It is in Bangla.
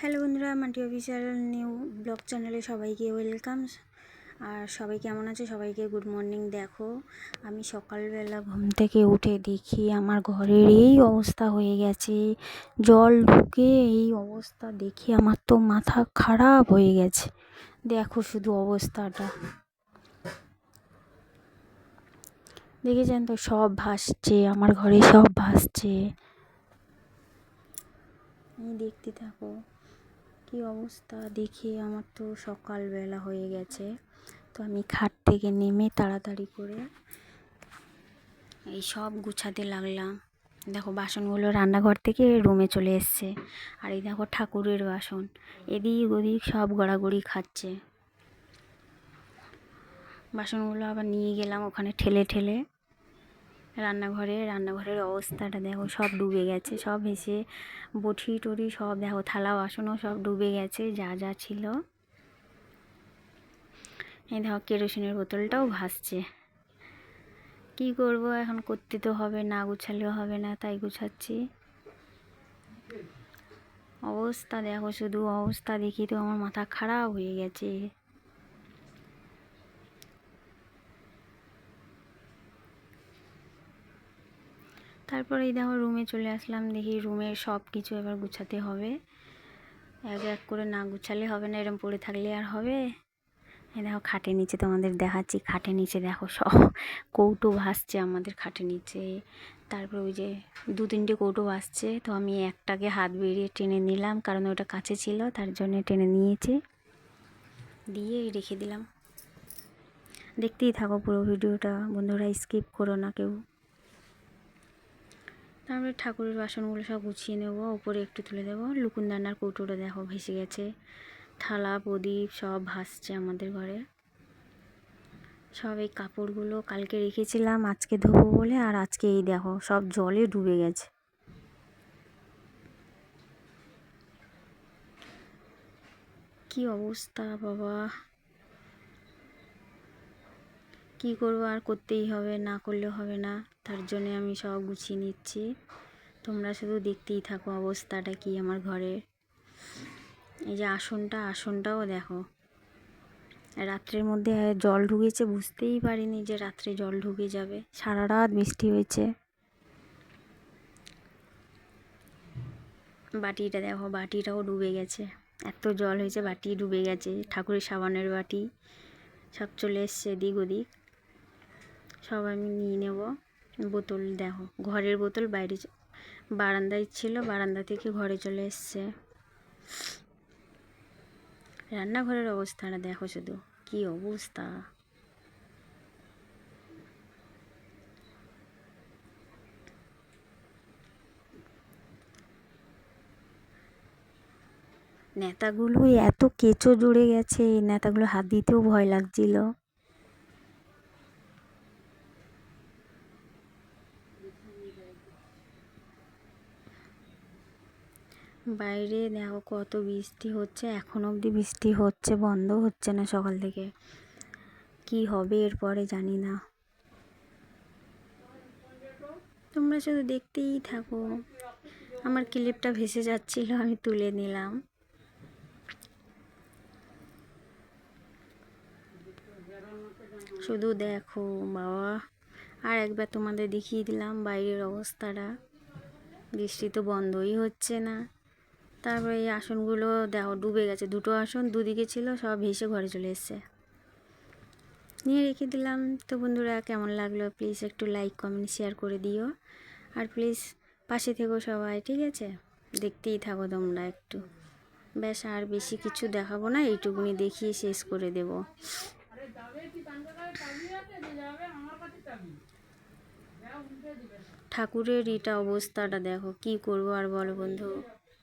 হ্যালো বন্ধুরা মাটি অফিসিয়াল নিউ ব্লগ চ্যানেলে সবাইকে ওয়েলকাম আর সবাই কেমন আছে? সবাইকে গুড মর্নিং দেখো। আমি সকালবেলা ঘুম থেকে উঠে দেখি আমার ঘরের এই অবস্থা হয়ে গেছে। জল ঢুকে এই অবস্থা দেখি আমার তো মাথা খারাপ হয়ে গেছে। দেখো শুধু অবস্থাটা। দেখেছেন তো সব ভাসছে, আমার ঘরে সব ভাসছে। এই দেখতে থাকো। কি অবস্থা? দেখে, আমার তো সকালবেলা হয়ে গেছে। তো আমি খাট থেকে নেমে তাড়াতাড়ি করে এই সব গুছাতে লাগলাম। দেখো, বাসনগুলো রান্নাঘর থেকে রুমে চলে এসছে। আর এই দেখো, ঠাকুরের বাসন। এদিক ওদিক সব গড়াগড়ি খাচ্ছে। বাসনগুলো আবার নিয়ে গেলাম ওখানে ঠেলে ঠেলে। রান্নাঘরে, রান্নাঘরের অবস্থাটা দেখো, সব ডুবে গেছে, সব এসে বটি টটি সব দেখো, থালা বাসনও সব ডুবে গেছে, যা যা ছিল। এই দেখো, কেরোসিনের বোতলটাও ভাসছে। কি করব এখন, করতে তো হবে না, গুছালেও হবে না, তাই গুছাচ্ছি। অবস্থা দেখো, শুধু অবস্থা দেখি তো আমার মাথা খারাপ হয়ে গেছে। তারপরে এই দেখো রুমে চলে আসলাম, দেখি রুমের সব কিছু এবার গুছাতে হবে। এক এক করে না গুছালে হবে না, এরম পড়ে থাকলে আর হবে। এই দেখো খাটের নিচে তোমাদের দেখাচ্ছি, খাটের নিচে দেখো সব কৌটো ভাসছে আমাদের খাটের নিচে। তারপর ওই যে দু তিনটে কৌটো ভাসছে, তো আমি একটাকে হাত বেরিয়ে টেনে নিলাম, কারণ ওটা কাছে ছিল, তার জন্য টেনে নিয়েছি। দিয়ে রেখে দিলাম। দেখতেই থাকো পুরো ভিডিওটা, বন্ধুরা স্কিপ করো না কেউ। তারপরে ঠাকুরের বাসনগুলো সব গুছিয়ে নেব ওপরে একটু তুলে দেবো। লুকুনদানার কৌটোটা দেখো, ভেসে গেছে। থালা, প্রদীপ সব ভাসছে আমাদের ঘরে। সব এই কাপড়গুলো কালকে রেখেছিলাম, আজকে ধোবো বলে, আর আজকে এই দেখো, সব জলে ডুবে গেছে। কি অবস্থা বাবা! কি করব আর করতেই হবে, না করলে হবে না। তার জন্যে আমি সব গুছিয়ে নিচ্ছি। তোমরা শুধু দেখতেই থাকো অবস্থাটা কি আমার ঘরের। এই যে আসনটা, আসনটাও দেখো। রাত্রের মধ্যে জল ঢুকেছে, বুঝতেই পারিনি যে রাত্রে জল ঢুকে যাবে। সারা রাত বৃষ্টি হয়েছে। বাটিটা দেখো, বাটিটাও ডুবে গেছে। এত জল হয়েছে, বাটি ডুবে গেছে। ঠাকুরের সাবানের বাটি। সব চলে এসছে এদিক ওদিক। সব আমি নিয়ে নেব। বোতল দেখো, ঘরের বোতল বাইরে বারান্দায় ছিল, বারান্দা থেকে ঘরে চলে এসছে। রান্নাঘরের অবস্থাটা দেখো শুধু, কি অবস্থা? নেতাগুলো এত কেঁচো জুড়ে গেছে নেতাগুলো হাত দিতেও ভয় লাগছিল। বাইরে দেখো কত বৃষ্টি হচ্ছে, এখন অবধি বৃষ্টি হচ্ছে, বন্ধ হচ্ছে না সকাল থেকে। কি হবে এরপরে জানি না। তোমরা শুধু দেখতেই থাকো। আমার ক্লিপটা ভেসে যাচ্ছিল, আমি তুলে নিলাম। শুধু দেখো, বাবা। আর একবার তোমাদের দেখিয়ে দিলাম বাইরের অবস্থাটা। বৃষ্টি তো বন্ধই হচ্ছে না। তারপরে এই আসনগুলো দেখো, ডুবে গেছে। দুটো আসন, দুদিকে ছিল, সব ভেসে ঘরে চলে এসছে। নিয়ে রেখে দিলাম। তো বন্ধুরা, কেমন লাগল? প্লিজ একটু লাইক কমেন্ট শেয়ার করে দিও। আর প্লিজ পাশে থেকো সবাই, ঠিক আছে? দেখতেই থাকো তোমরা একটু। ব্যাস, আর বেশি কিছু দেখাবো না, এইটুকুনি দেখিয়ে শেষ করে দেব। ঠাকুরের এটা অবস্থাটা দেখো, কি করব আর বলো বন্ধু?